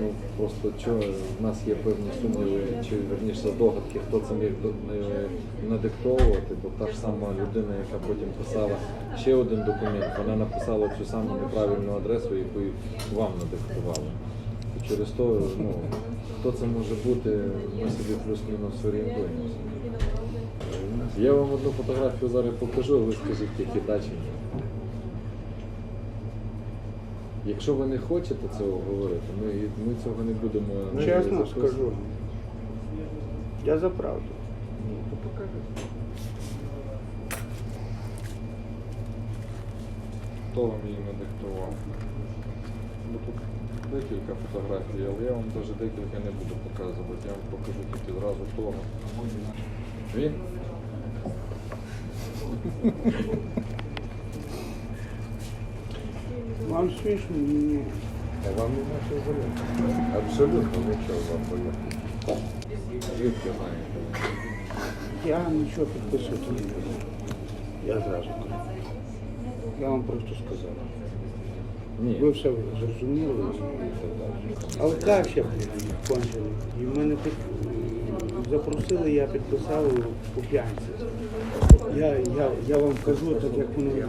Ну просто що в нас є певні сумніви, чи верніше догадки, хто це міг е, надиктовувати, бо та ж сама людина, яка потім писала ще один документ, вона написала цю саму неправильну адресу, яку вам надиктували. І через то, ну, хто це може бути, ми собі плюс-мінус орієнтуємося. Я вам одну фотографію зараз покажу, а ви скажіть, які дачі. Якщо ви не хочете цього говорити, ми, ми цього не будемо. Чесно записувати. скажу. Я за правду. Ну, то покажіть. Хто вам її надиктував? Ну, тут декілька фотографій, але я вам навіть декілька не буду показувати. Я вам покажу тільки зразу того. Він? Вам смішно, ні. А вам нема що заняти. Абсолютно нічого вам поняти. Звідки? Я нічого підписувати не буду. Я зразу кажу. Я вам просто сказав. Ні. Ви все зрозуміли і так далі. Але так ще кончили. І в мене під... запросили, я підписав у п'янці. Я, я, я вам кажу так, як воно є.